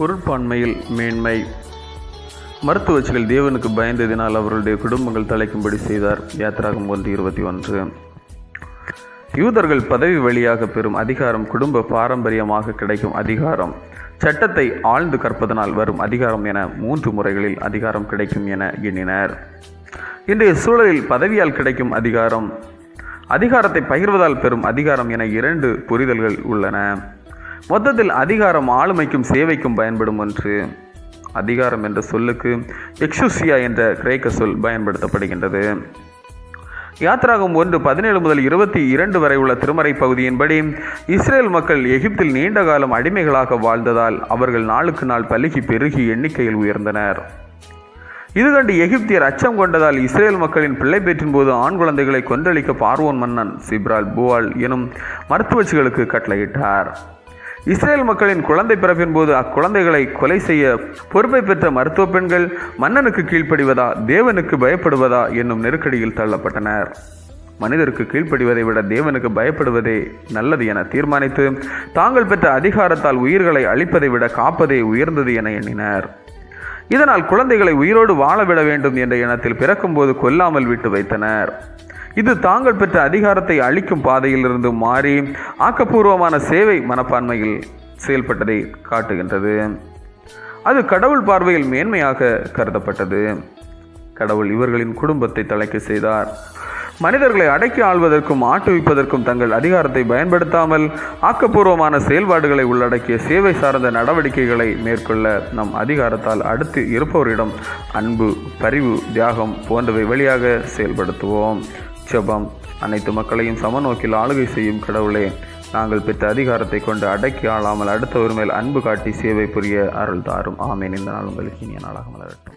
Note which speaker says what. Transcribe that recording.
Speaker 1: பொருட்பான்மையில் மேன்மை. மருத்துவச்சிகள் தேவனுக்கு பயந்ததினால் அவர்களுடைய குடும்பங்கள் தலைக்கும்படி செய்தார். யாத்ராகம் ஒன்று இருபத்தி ஒன்று. யூதர்கள் பதவி வழியாக பெறும் அதிகாரம் குடும்ப பாரம்பரியமாக கிடைக்கும் அதிகாரம். சட்டத்தை ஆழ்ந்து கற்பதனால் வரும் அதிகாரம் என மூன்று முறைகளில் அதிகாரம் கிடைக்கும் என எண்ணினர். இன்றைய சூழலில் பதவியால் கிடைக்கும் அதிகாரம். அதிகாரத்தை பகிர்வதால் பெறும் அதிகாரம் என இரண்டு புரிதல்கள் உள்ளன. மொத்தத்தில் அதிகாரம் ஆளுமைக்கும் சேவைக்கும் பயன்படும் ஒன்று. அதிகாரம் என்ற சொல்லுக்கு எக்ஸுசியா என்ற கிரேக்க சொல் பயன்படுத்தப்படுகின்றது. யாத்ராகம் ஒன்று பதினேழு முதல் இருபத்தி இரண்டு வரை உள்ள திருமறை பகுதியின்படி இஸ்ரேல் மக்கள் எகிப்தில் நீண்ட காலம் அடிமைகளாக வாழ்ந்ததால் அவர்கள் நாளுக்கு நாள் பலுகி பெருகி எண்ணிக்கையில் உயர்ந்தனர். இது கண்டு எகிப்தியர் அச்சம் கொண்டதால் இஸ்ரேல் மக்களின் பிள்ளை பேற்றின் போது ஆண் குழந்தைகளை கொன்றளிக்க பார்வோன் மன்னன் சிப்ரால் புவால் எனும் மருத்துவச்சிகளுக்கு கட்டளையிட்டார். இஸ்ரேல் மக்களின் குழந்தை பிறப்பின் போது அக்குழந்தைகளை கொலை செய்ய பொறுப்பை பெற்ற மருத்துவ பெண்கள் மன்னனுக்கு கீழ்ப்படிவதா தேவனுக்கு பயப்படுவதா என்னும் நெருக்கடியில் தள்ளப்பட்டனர். மனிதருக்கு கீழ்ப்படிவதை விட தேவனுக்கு பயப்படுவதே நல்லது என தீர்மானித்து தாங்கள் பெற்ற அதிகாரத்தால் உயிர்களை அழிப்பதை விட காப்பதே உயர்ந்தது என எண்ணினர். இதனால் குழந்தைகளை உயிரோடு வாழ விட வேண்டும் என்ற எண்ணத்தில் பிறக்கும்போது கொல்லாமல் விட்டு வைத்தனர். இது தாங்கள் பெற்ற அதிகாரத்தை அளிக்கும் பாதையிலிருந்து மாறி ஆக்கப்பூர்வமான சேவை மனப்பான்மையில் செயல்பட்டதை காட்டுகின்றது. அது கடவுள் பார்வையில் மேன்மையாக கருதப்பட்டது. கடவுள் இவர்களின் குடும்பத்தை தலைக்க செய்தார். மனிதர்களை அடக்கி ஆள்வதற்கும் ஆட்டுவிப்பதற்கும் தங்கள் அதிகாரத்தை பயன்படுத்தாமல் ஆக்கப்பூர்வமான செயல்பாடுகளை உள்ளடக்கிய சேவை சார்ந்த நடவடிக்கைகளை மேற்கொள்ள நம் அதிகாரத்தால் அடுத்து இருப்பவரிடம் அன்பு பரிவு தியாகம் போன்றவை வழியாக செயல்படுத்துவோம். ஜெபம் அனைத்து மக்களையும் சமநோக்கில் ஆளுகை செய்யும் கடவுளே நாங்கள் பெற்ற அதிகாரத்தை கொண்டு அடக்கி ஆளாமல் அடுத்தவர் மேல் அன்பு காட்டி சேவை புரிய அருள் தாரும் ஆமேன். இந்த நாள் உங்களுக்கு இனிய நாளாக மலரட்டும்.